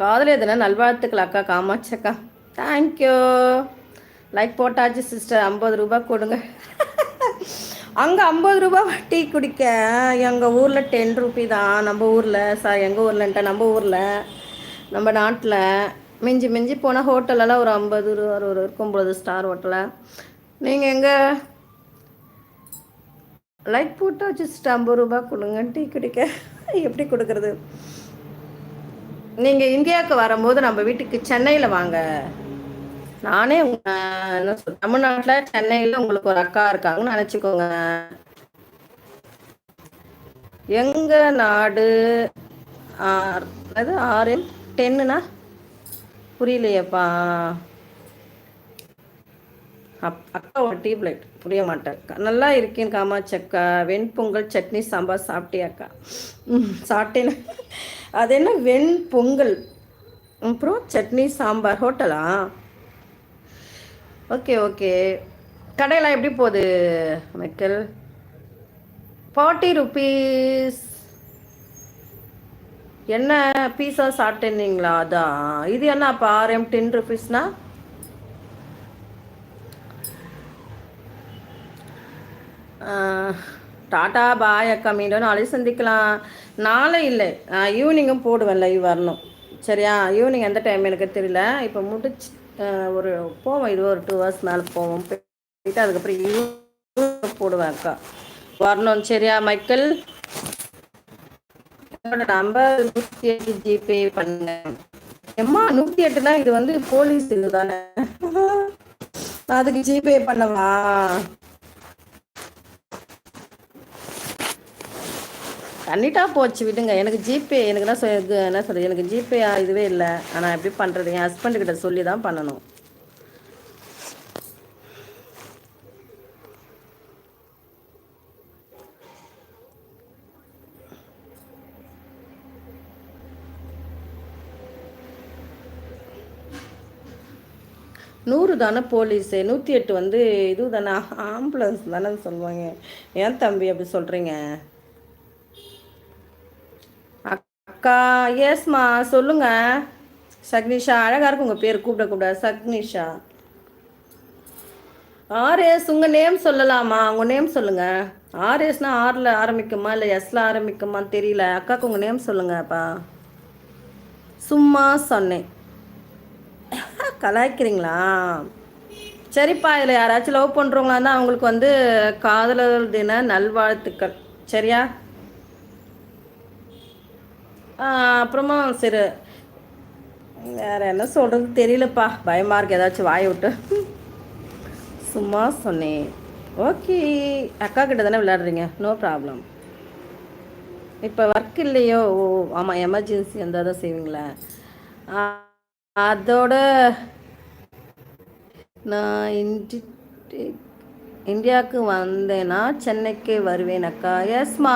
காதலே தின நல்வாழ்த்துக்கள் அக்கா காமாட்சி அக்கா. தேங்க்யூ லைக் போட்டாச்சு சிஸ்டர் ஐம்பது ரூபாய் கொடுங்க. அங்கே ஐம்பது ரூபாய் டீ குடிக்க. எங்கள் ஊரில் டென் ருபி தான். நம்ம ஊரில் சார் எங்கள் ஊர்லன்ட்ட நம்ம ஊரில் நம்ம நாட்டில். மிஞ்சி மிஞ்சி போனால் ஹோட்டலெல்லாம் ஒரு ஐம்பது ரூபா ஒரு இருக்கும் பொழுது ஸ்டார் ஹோட்டலில் நீங்கள் எங்கே? லைக் போட்டாச்சு சிஸ்டர் ஐம்பது ரூபாய் கொடுங்க டீ குடிக்க. எப்படி கொடுக்குறது? நீங்கள் இந்தியாவுக்கு வரும்போது நம்ம வீட்டுக்கு சென்னையில் வாங்க. நானே உங்க- என்ன தமிழ்நாட்டில் சென்னையில் உங்களுக்கு ஒரு அக்கா இருக்காங்கன்னு நினச்சிக்கோங்க. எங்க நாடு ஆர் அது ஆறு டென்னுனா? புரியலையேப்பா. அப் அக்காவோட டியூப் லைட் புரிய மாட்டேன். நல்லா இருக்கேன் காமாட்சி அக்கா. வெண்பொங்கல் சட்னி சாம்பார் சாப்பிட்டியாக்கா ம் சாப்பிட்டேன். அது என்ன வெண்பொங்கல்? அப்புறம் சட்னி சாம்பார் ஹோட்டலா? Okay okay. கடையெல்லாம் எப்படி போகுது மைக்கேல் ஃபார்ட்டி ருபீஸ். என்ன பீஸா சாப்பிட்டேன்னீங்களா? அதான். இது என்னப்பா ஆர்எம் டென் ருபீஸ்னா? டாட்டா பாய் அக்கா மீண்டும் நாளை சந்திக்கலாம். நாளை இல்லை. ஈவினிங்கும் போடுவேன் லைவ் வரணும். சரியா? ஈவினிங் எந்த டைம் எனக்கு தெரியல. இப்போ முடிச்சு ஒரு போவோம். இது ஒரு டூ ஹவர்ஸ் மேலே போவோம். போயிட்டு அதுக்கப்புறம் ஈவினிங் போடுவேன் அக்கா. வரணும். சரியா மைக்கேல்? என்னோட நம்பர் நூற்றி எட்டு ஜிபே பண்ணுங்க. எம்மா நூற்றி எட்டுனா இது வந்து போலீஸ் இது தானே அதுக்கு ஜிபே பண்ணவா? பண்ணிட்டா போச்சு விடுங்க. எனக்கு ஜிபே எனக்கு என்ன சொல் என்ன சொல்றது? எனக்கு ஜிபே இதுவே இல்லை. ஆனால் எப்படி பண்ணுறது என் ஹஸ்பண்டு கிட்ட சொல்லி தான் பண்ணணும். நூறு தானே போலீஸு? நூற்றி எட்டு வந்து இது தானே ஆம்புலன்ஸ் தானே சொல்லுவாங்க. ஏன் தம்பி அப்படி சொல்கிறீங்க அக்கா எஸ்மா சொல்லுங்க. சக்னிஷா அழகா இருக்கு உங்க பேர். கூப்பிட கூப்பிட. சக்னிஷா. ஆர்எஸ் உங்க நேம் சொல்லலாமா? உங்க நேம் சொல்லுங்க. ஆர்எஸ்னா ஆர்ல ஆரம்பிக்குமா இல்லை எஸ்ல ஆரம்பிக்குமா தெரியல. அக்காக்கு உங்க நேம் சொல்லுங்கப்பா. சும்மா சொன்னேன். கலாய்க்கிறீங்களா? சரிப்பா இதில் யாராச்சும் லவ் பண்ணுறவங்களா இருந்தால் அவங்களுக்கு வந்து காதலர் தின நல்வாழ்த்துக்கள். சரியா? அப்புறமா சரி. வேறு என்ன சொல்கிறது தெரியலப்பா. பயமாக இருக்கு. ஏதாச்சும் வாய் விட்டு. சும்மா சொன்னேன். ஓகே. அக்கா கிட்ட தானே விளையாடுறீங்க? நோ ப்ராப்ளம் இப்போ ஒர்க் இல்லையோ? ஓ ஆமாம் எமர்ஜென்சி இருந்தால் தான் செய்வீங்களா. அதோட நான் இண்டி இந்தியாவுக்கு வந்தேன்னா சென்னைக்கு வருவேன் அக்கா. எஸ்மா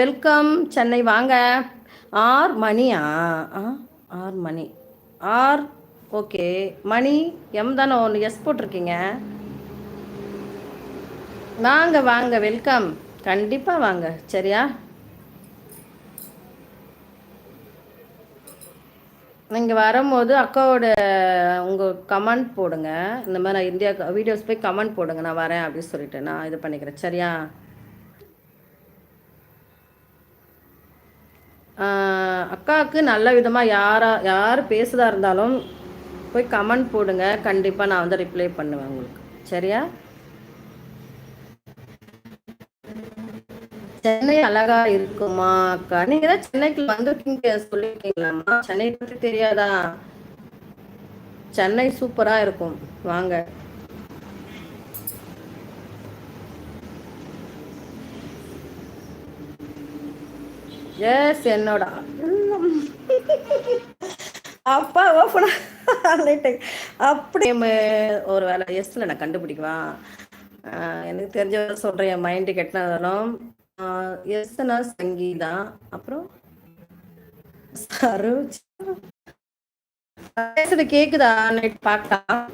வெல்கம் சென்னை வாங்க. ஆர் மணியா ஆ R Mani. R okay. Mani M தானே ஒன்று எஸ் போட்டிருக்கீங்க. வாங்க வாங்க வெல்கம். கண்டிப்பாக வாங்க சரியா? நீங்கள் வரும்போது அக்காவோட உங்கள் கமெண்ட் போடுங்க. இந்த மாதிரி நான் இந்தியா வீடியோஸ் போய் கமெண்ட் போடுங்க. நான் வரேன் அப்படின்னு சொல்லிட்டு நான் இது பண்ணிக்கிறேன். சரியா? அக்காவுக்கு நல்ல விதமாக யாரா யார் பேசுதா இருந்தாலும் போய் கமெண்ட் போடுங்க. கண்டிப்பாக நான் வந்து ரிப்ளை பண்ணுவேன் உங்களுக்கு. சரியா? சென்னை அழகா இருக்குமா அக்கா? நீங்க தான் சென்னைக்கு வந்திருக்கீங்க சொல்லிருக்கீங்களாம்மா? சென்னை பத்தி தெரியாதா? சென்னை சூப்பரா இருக்கும். வாங்க. எஸ் என்னோட. அப்பா ஓப்பனா அப்படி ஒரு வேலை எஸ்ல நான் கண்டுபிடிக்குவான் எனக்கு தெரிஞ்ச சொல்கிறேன் என் மைண்டு கெட்டினதாலும் எஸ்னா சங்கீதா அப்புறம் சரோஜ். பேசுறது கேக்குதா? நைட் பார்க்கலாம்